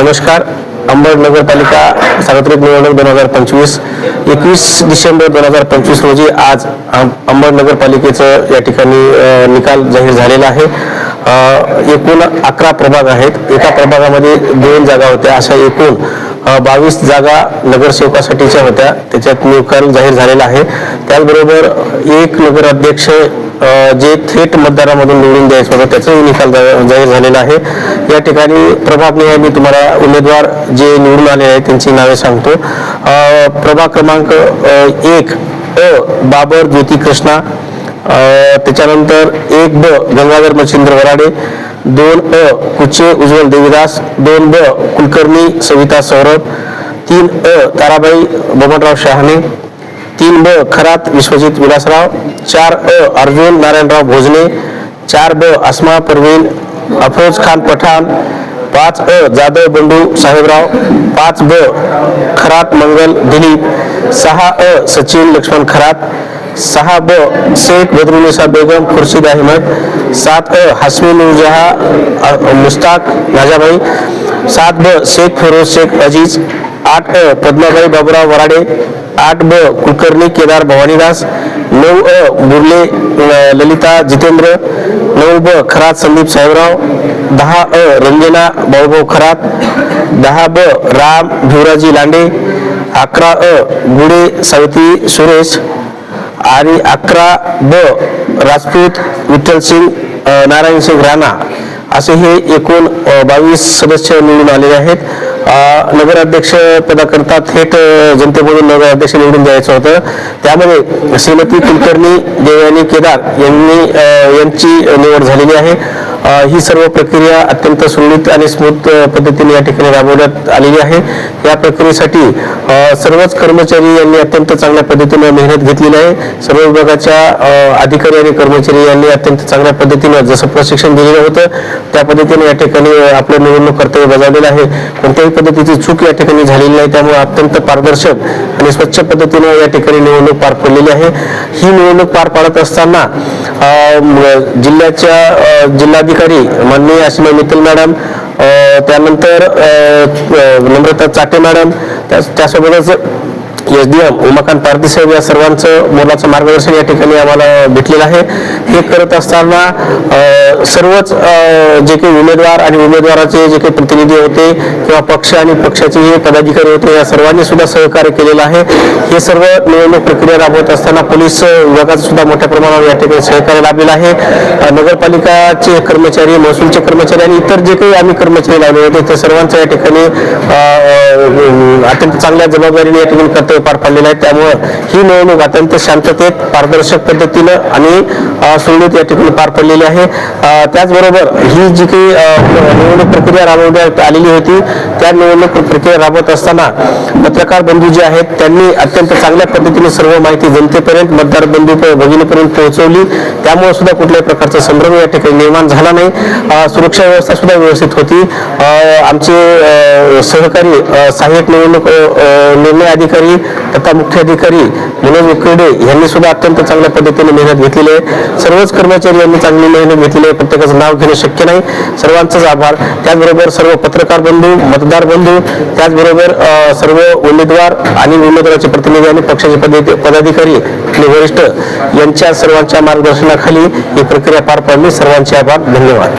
नमस्कार. अंबड नगरपालिका सार्वत्रिक निवडणूक दोन हजार पंचवीस. एकवीस डिसेंबर दोन हजार पंचवीस रोजी आज अं- अंबड नगरपालिकेचं या ठिकाणी निकाल जाहीर झालेला आहे. एकूण अकरा प्रभाग आहेत. एका प्रभागामध्ये दोन जागा होत्या अशा एकूण बावीस जागा नगरसेवकासाठीच्या होत्या. त्याच्यात निकाल जाहीर झालेला आहे. त्याचबरोबर एक नगराध्यक्ष जे थेट मतदारामधून निवडून द्यायचं होतं त्याचाही निकाल जाहीर झालेला आहे. या ठिकाणी प्रभागनिहाय मी तुम्हाला उमेदवार जे निवडून आले आहेत त्यांची नावे सांगतो. प्रभाग क्रमांक एक अ बाबर ज्योती कृष्णा त्याच्यानंतर एक ब गंगाधर मच्छिंद्र वराडे दोन अ कुचे उज्ज्वल देवीदास दोन ब कुलकर्णी सविता सौरभ तीन अ ताराबाई बबनराव शहाणे तीन ब खरात विश्वजीत विलासराव चार अ अर्जुन नारायणराव भोजने चार ब अस्मा परवीन अफरोज खान पठाण पाच अ जाधव बंडू साहेबराव पाच ब खरात मंगल दिलीप सहा अ सचिन लक्ष्मण खरात सहा ब शेख बदरुनिसा बेगम खुर्शीद अहमद सात अ हसमी अ, मुस्ताक नाजाबाई सात ब शेख फिरोज शेख अज़ीज़ आठ अ पद्माबाई बाबुराव वराडे आठ ब कुलकर्णी केदार भवानीदास नऊ अ बुर्ले ललिता जितेंद्र नऊ ब खरात संदीप साहेबराव दहा अ रंजना बाळूभाऊ खरात दहा ब राम भिवराजी लांडे अकरा अ गुडे सावित्री सुरेश आणि अकरा ब राजपूत विठ्ठल सिंग नारायण सिंग राणा. असे हे एकूण बावीस सदस्य निवडून आलेले आहेत. नगराध्यक्ष पदाकरता थेट जनतेमधून नगराध्यक्ष निवडून द्यायचं होतं. त्यामध्ये श्रीमती कुलकर्णी देवयानी केदार यांनी यांची निवड झालेली आहे. ही सर्व प्रक्रिया अत्यंत सुरळीत आणि स्मूथ पद्धतीने या ठिकाणी राबवण्यात आलेली आहे. या प्रक्रियेसाठी सर्वच कर्मचारी यांनी अत्यंत चांगल्या पद्धतीने मेहनत घेतलेली आहे. सर्व विभागाच्या अधिकारी आणि कर्मचारी यांनी अत्यंत चांगल्या पद्धतीनं जसं प्रशिक्षण दिलेलं होतं त्या पद्धतीने या ठिकाणी आपलं निवडणूक कर्तव्य बजावलेलं आहे. कोणत्याही पद्धतीची चूक या ठिकाणी झालेली नाही. त्यामुळे अत्यंत पारदर्शक आणि स्वच्छ पद्धतीने या ठिकाणी निवडणूक पार पडलेली आहे. ही निवडणूक पार पाडत असताना जिल्ह्याच्या जिल्हाधिकारी माननीय असीमा मित्तल मॅडम त्यानंतर नम्रता चाटे मॅडम त्या त्यासोबतच एस डी एम उमाकांत पारदेसाहेब या सर्वांचं मोलाचं मार्गदर्शन या ठिकाणी आम्हाला भेटलेलं आहे. हे करत असताना सर्वच जे काही उमेदवार आणि उमेदवाराचे जे काही प्रतिनिधी होते किंवा पक्ष आणि पक्षाचे जे पदाधिकारी होते या सर्वांनी सुद्धा सहकार्य केलेलं आहे. हे सर्व निवडणूक प्रक्रिया राबवत असताना पोलीस विभागाचं सुद्धा मोठ्या प्रमाणावर या ठिकाणी सहकार्य लाभलेलं आहे. नगरपालिकाचे कर्मचारी महसूलचे कर्मचारी आणि इतर जे काही आम्ही कर्मचारी लावले होते ते सर्वांचं या ठिकाणी अत्यंत चांगल्या जबाबदारीने या ठिकाणी कर्तव्य पार पडलेला आहे. त्यामुळं ही निवडणूक अत्यंत शांततेत पारदर्शक पद्धतीनं आणि सुरळीत या ठिकाणी पार पडलेली आहे. त्याचबरोबर ही जी काही निवडणूक प्रक्रिया राबवण्यात आलेली होती त्या निवडणूक प्रक्रिया राबवत असताना पत्रकार बंधू जे आहेत त्यांनी अत्यंत चांगल्या पद्धतीने सर्व माहिती जनतेपर्यंत मतदार बंधू भगिनीपर्यंत पोहोचवली. त्यामुळे सुद्धा कुठल्याही प्रकारचा संभ्रम या ठिकाणी निर्माण झाला नाही. सुरक्षा व्यवस्था सुद्धा व्यवस्थित होती. आमचे सहकारी सहाय्यक निवडणूक निर्णय अधिकारी तथा मुख्याधिकारी मनोज उकडे यांनी सुद्धा अत्यंत चांगल्या पद्धतीने मेहनत घेतलेली आहे. सर्वच कर्मचारी यांनी चांगली मेहनत घेतलेली आहे. प्रत्येकाचं नाव घेणं शक्य नाही. सर्वांचाच आभार. त्याचबरोबर सर्व पत्रकार बंधू मतदार बंधू त्याचबरोबर सर्व उमेदवार आणि उमेदवाराचे प्रतिनिधी आणि पक्षाचे पदाधिकारी आणि वरिष्ठ यांच्या सर्वांच्या मार्गदर्शनाखाली ही प्रक्रिया पार पाडली. सर्वांचे आभार. धन्यवाद.